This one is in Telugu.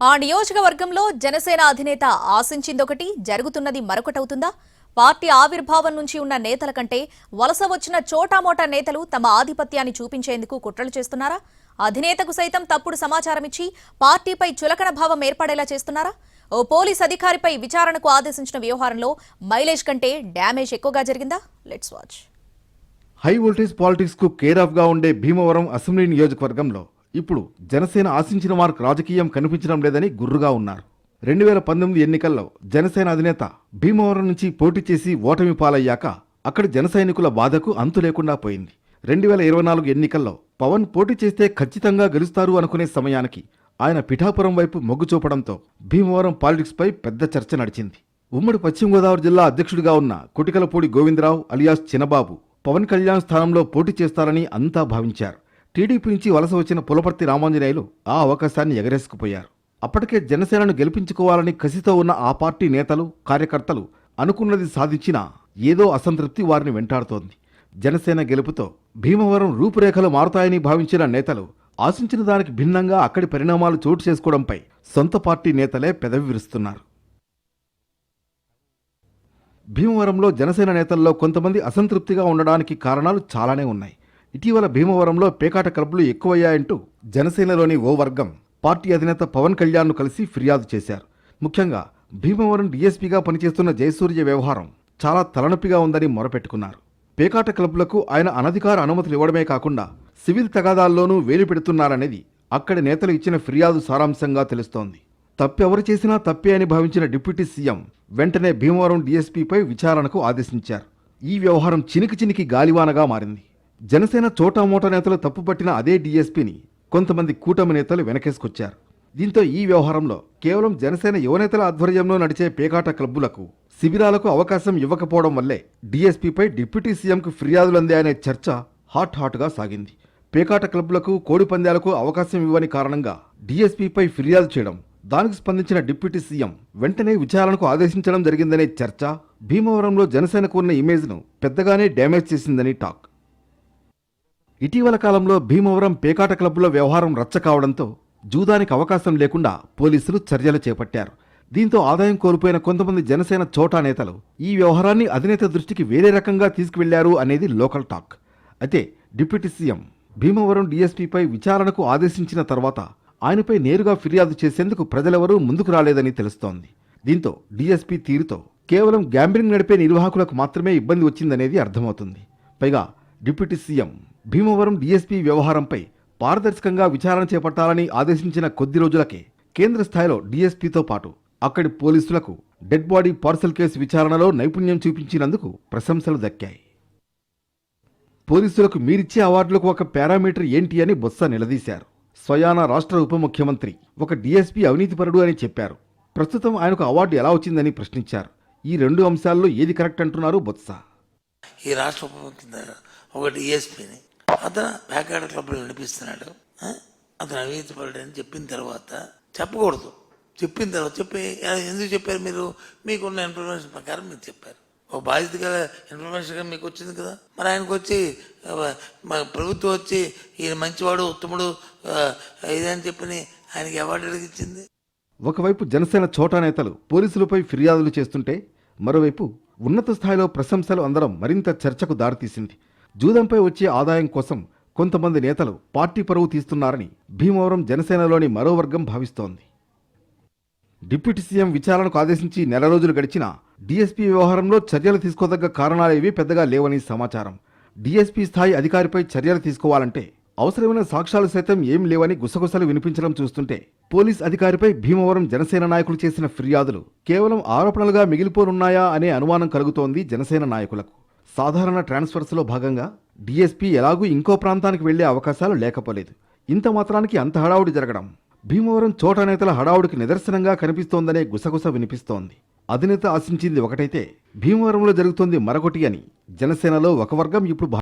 ఆ నియోజకవర్గంలో జనసేన అధినేత ఆశించిందొకటి జరుగుతున్నది మరొకటవుతుందా? పార్టీ ఆవిర్భావం నుంచి ఉన్న నేతల కంటే వలస వచ్చిన చోటామోటా నేతలు తమ ఆధిపత్యాన్ని చూపించేందుకు కుట్రలు చేస్తున్నారా? అధినేతకు సైతం తప్పుడు సమాచారం ఇచ్చి పార్టీపై చులకన భావం ఏర్పడేలా చేస్తున్నారా? ఓ పోలీస్ అధికారిపై విచారణకు ఆదేశించిన వ్యవహారంలో మైలేజ్ కంటే డ్యామేజ్ ఎక్కువగా జరిగిందా? Let's watch. హై వోల్టేజ్ పాలిటిక్స్కు కేర్ ఆఫ్గా ఉండే భీమవరం అసెంబ్లీ నియోజకవర్గంలో ఇప్పుడు జనసేన ఆశించిన మార్క్ రాజకీయం కనిపించడం లేదని గుర్రుగా ఉన్నారు. రెండు వేల పంతొమ్మిది ఎన్నికల్లో జనసేన అధినేత భీమవరం నుంచి పోటీ చేసి ఓటమి పాలయ్యాక అక్కడి జనసైనికుల బాధకు అంతు లేకుండా పోయింది. రెండు వేల ఇరవై నాలుగు ఎన్నికల్లో పవన్ పోటీ చేస్తే ఖచ్చితంగా గెలుస్తారు అనుకునే సమయానికి ఆయన పిఠాపురం వైపు మొగ్గు చూపడంతో భీమవరం పాలిటిక్స్పై పెద్ద చర్చ నడిచింది. ఉమ్మడి పశ్చిమ గోదావరి జిల్లా అధ్యక్షుడిగా ఉన్న కుటికలపూడి గోవిందరావు అలియాస్ చినబాబు పవన్ కళ్యాణ్ స్థానంలో పోటీ చేస్తారని అంతా భావించారు. టీడీపీ నుంచి వలస వచ్చిన పులపర్తి రామాంజనేయులు ఆ అవకాశాన్ని ఎగరేసుకుపోయారు. అప్పటికే జనసేనను గెలిపించుకోవాలని కసితో ఉన్న ఆ పార్టీ నేతలు కార్యకర్తలు అనుకున్నది సాధించినా ఏదో అసంతృప్తి వారిని వెంటాడుతోంది. జనసేన గెలుపుతో భీమవరం రూపురేఖలు మారుతాయని భావించిన నేతలు ఆశించిన దానికి భిన్నంగా అక్కడి పరిణామాలు చోటు చేసుకోవడంపై సొంత పార్టీ నేతలే పెదవి విరుస్తున్నారు. భీమవరంలో జనసేన నేతల్లో కొంతమంది అసంతృప్తిగా ఉండడానికి కారణాలు చాలానే ఉన్నాయి. ఇటీవల భీమవరంలో పేకాట క్లబ్లు ఎక్కువయ్యాయంటూ జనసేనలోని ఓ వర్గం పార్టీ అధినేత పవన్ కళ్యాణ్ను కలిసి ఫిర్యాదు చేశారు. ముఖ్యంగా భీమవరం డీఎస్పీగా పనిచేస్తున్న జయసూర్య వ్యవహారం చాలా తలనొప్పిగా ఉందని మొరపెట్టుకున్నారు. పేకాట క్లబ్లకు ఆయన అనధికార అనుమతులు ఇవ్వడమే కాకుండా సివిల్ తగాదాల్లోనూ వేలు పెడుతున్నారనేది అక్కడి నేతలు ఇచ్చిన ఫిర్యాదు సారాంశంగా తెలుస్తోంది. తప్పెవరు చేసినా తప్పే అని భావించిన డిప్యూటీ సీఎం వెంటనే భీమవరం డీఎస్పీపై విచారణకు ఆదేశించారు. ఈ వ్యవహారం చినికి చినికి గాలివానగా మారింది. జనసేన చోటామోటా నేతలు తప్పుపట్టిన అదే డీఎస్పీని కొంతమంది కూటమి నేతలు వెనకేసుకొచ్చారు. దీంతో ఈ వ్యవహారంలో కేవలం జనసేన యువనేతల ఆధ్వర్యంలో నడిచే పేకాట క్లబ్బులకు శిబిరాలకు అవకాశం ఇవ్వకపోవడం వల్లే డీఎస్పీపై డిప్యూటీ సీఎంకు ఫిర్యాదులు అందాయనే చర్చ హాట్ హాట్గా సాగింది. పేకాట క్లబ్లకు కోడి పందాలకు అవకాశం ఇవ్వని కారణంగా డీఎస్పీపై ఫిర్యాదు చేయడం దానికి స్పందించిన డిప్యూటీ సీఎం వెంటనే విచారణకు ఆదేశించడం జరిగిందనే చర్చ భీమవరంలో జనసేనకు ఉన్న ఇమేజ్ను పెద్దగానే డ్యామేజ్ చేసిందని టాక్. ఇటీవల కాలంలో భీమవరం పేకాట క్లబ్లో వ్యవహారం రచ్చ కావడంతో జూదానికి అవకాశం లేకుండా పోలీసులు చర్యలు చేపట్టారు. దీంతో ఆదాయం కోల్పోయిన కొంతమంది జనసేన చోటా నేతలు ఈ వ్యవహారాన్ని అధినేత దృష్టికి వేరే రకంగా తీసుకువెళ్ళారు అనేది లోకల్ టాక్. అయితే డిప్యూటీ సీఎం భీమవరం డీఎస్పీపై విచారణకు ఆదేశించిన తర్వాత ఆయనపై నేరుగా ఫిర్యాదు చేసేందుకు ప్రజలెవరూ ముందుకు రాలేదని తెలుస్తోంది. దీంతో డీఎస్పీ తీరుతో కేవలం గ్యాంబ్లింగ్ నడిపే నిర్వాహకులకు మాత్రమే ఇబ్బంది వచ్చిందనేది అర్థమవుతుంది. పైగా డిప్యూటీ సీఎం భీమవరం డీఎస్పీ వ్యవహారంపై పారదర్శకంగా విచారణ చేపట్టాలని ఆదేశించిన కొద్ది రోజులకే కేంద్ర స్థాయిలో డీఎస్పీతో పాటు అక్కడి పోలీసులకు డెడ్ బాడీ పార్సల్ కేసు విచారణలో నైపుణ్యం చూపించినందుకు ప్రశంసలు దక్కాయి. పోలీసులకు మీరిచ్చే అవార్డులకు ఒక పారామీటర్ ఏంటి అని బొత్స నిలదీశారు. స్వయాన రాష్ట్ర ఉప ముఖ్యమంత్రి ఒక డీఎస్పీ అవినీతిపరుడు అని చెప్పారు. ప్రస్తుతం ఆయనకు అవార్డు ఎలా వచ్చిందని ప్రశ్నించారు. ఈ రెండు అంశాల్లో ఏది కరెక్ట్ అంటున్నారు బొత్స? ఈ రాష్ట్ర ఒక డిఎస్పీని అతను ప్యాకాడ క్లబ్లో నడిపిస్తున్నాడు. అతను అవినీతి అని చెప్పిన తర్వాత చెప్పకూడదు. చెప్పిన తర్వాత చెప్పి ఎందుకు చెప్పారు మీరు? మీకున్న ఇన్ఫర్మేషన్ ప్రకారం మీరు చెప్పారు. ఒక బాధ్యత గల ఇన్ఫర్మేషన్ మీకు వచ్చింది కదా? మరి ఆయనకు వచ్చి ప్రభుత్వం వచ్చి ఈయన మంచివాడు ఉత్తముడు ఇదని చెప్పి ఆయనకి అవార్డు అడిగించింది ఒకవైపు జనసేన చోటా నేతలు పోలీసులపై ఫిర్యాదులు చేస్తుంటే మరోవైపు ఉన్నత స్థాయిలో ప్రశంసలు అందడం మరింత చర్చకు దారితీసింది. జూదంపై వచ్చే ఆదాయం కోసం కొంతమంది నేతలు పార్టీ పరువు తీస్తున్నారని భీమవరం జనసేనలోని మరో వర్గం భావిస్తోంది. డిప్యూటీ సీఎం విచారణకు ఆదేశించి నెల రోజులు గడిచినా డీఎస్పీ వ్యవహారంలో చర్యలు తీసుకోదగ్గ కారణాలేవీ పెద్దగా లేవని సమాచారం. డీఎస్పీ స్థాయి అధికారిపై చర్యలు తీసుకోవాలంటే అవసరమైన సాక్ష్యాలు సైతం ఏం లేవని గుసగుసలు వినిపించడం చూస్తుంటే పోలీస్ అధికారిపై భీమవరం జనసేన నాయకులు చేసిన ఫిర్యాదులు కేవలం ఆరోపణలుగా మిగిలిపోనున్నాయా అనే అనుమానం కలుగుతోంది జనసేన నాయకులకు. సాధారణ ట్రాన్స్ఫర్స్లో భాగంగా డీఎస్పీ ఎలాగూ ఇంకో ప్రాంతానికి వెళ్ళే అవకాశాలు లేకపోలేదు. ఇంత మాత్రానికి అంత హడావుడి జరగడం భీమవరం చోట నేతల హడావుడికి నిదర్శనంగా కనిపిస్తోందనే గుసగుస వినిపిస్తోంది. అధినేత ఆశించింది ఒకటైతే భీమవరంలో జరుగుతోంది మరొకటి అని జనసేనలో ఒక వర్గం ఇప్పుడు